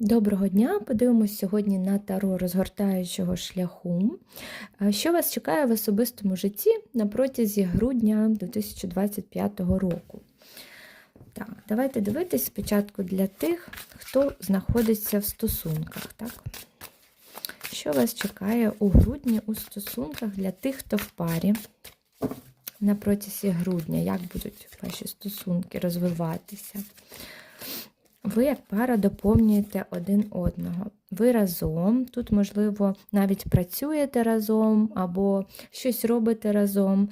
Доброго дня! Подивимось сьогодні на таро розгортаючого шляху. Що вас чекає в особистому житті на протязі грудня 2025 року? Так, давайте дивитись спочатку для тих, хто знаходиться в стосунках. Так? Що вас чекає у грудні у стосунках для тих, хто в парі на протязі грудня? Як будуть ваші стосунки розвиватися? Ви, як пара, доповнюєте один одного. Ви разом, тут, можливо, навіть працюєте разом або щось робите разом.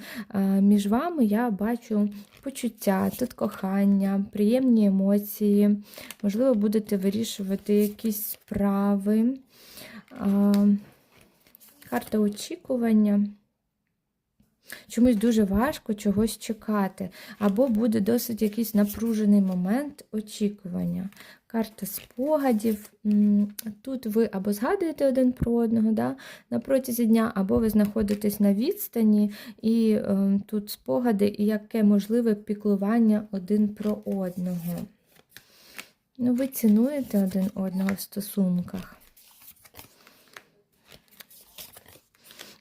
Між вами я бачу почуття, тут кохання, приємні емоції, можливо, будете вирішувати якісь справи, карта очікування. Чомусь дуже важко чогось чекати, або буде досить якийсь напружений момент очікування. Карта спогадів. Тут ви або згадуєте один про одного да, на протязі дня, або ви знаходитесь на відстані, і е, тут спогади, і яке можливе піклування один про одного. Ну, ви цінуєте один одного в стосунках.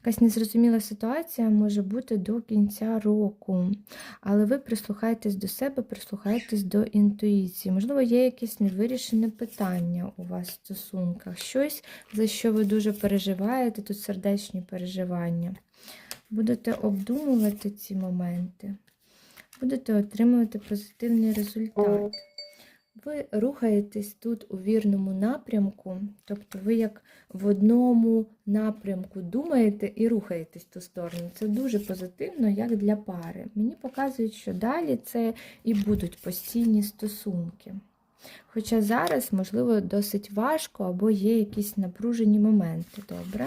Якась незрозуміла ситуація може бути до кінця року, але ви прислухаєтесь до себе, прислухаєтесь до інтуїції. Можливо, є якесь невирішене питання у вас в стосунках, щось, за що ви дуже переживаєте, тут сердечні переживання. Будете обдумувати ці моменти, будете отримувати позитивний результат. Ви рухаєтесь тут у вірному напрямку, тобто ви як в одному напрямку думаєте і рухаєтесь в ту сторону. Це дуже позитивно, як для пари. Мені показують, що далі це і будуть постійні стосунки. Хоча зараз, можливо, досить важко або є якісь напружені моменти. Добре?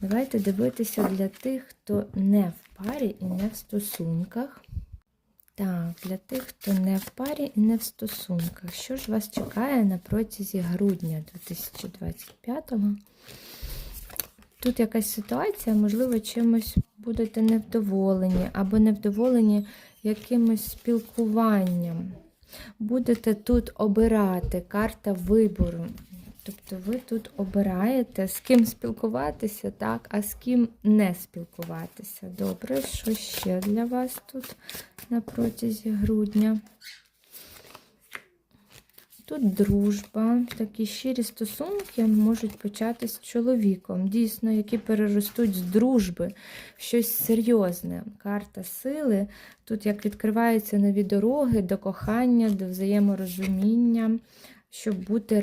Давайте дивитися для тих, хто не в парі і не в стосунках. Так, для тих, хто не в парі і не в стосунках. Що ж вас чекає на протязі грудня 2025-го? Тут якась ситуація, можливо, чимось будете невдоволені, або невдоволені якимось спілкуванням. Будете тут обирати карта вибору. Тобто ви тут обираєте, з ким спілкуватися, так, а з ким не спілкуватися. Добре, що ще для вас тут на протязі грудня? Тут дружба, такі щирі стосунки можуть початись з чоловіком, дійсно, які переростуть з дружби щось серйозне. Карта сили. Тут як відкриваються нові дороги до кохання, до взаєморозуміння, щоб бути.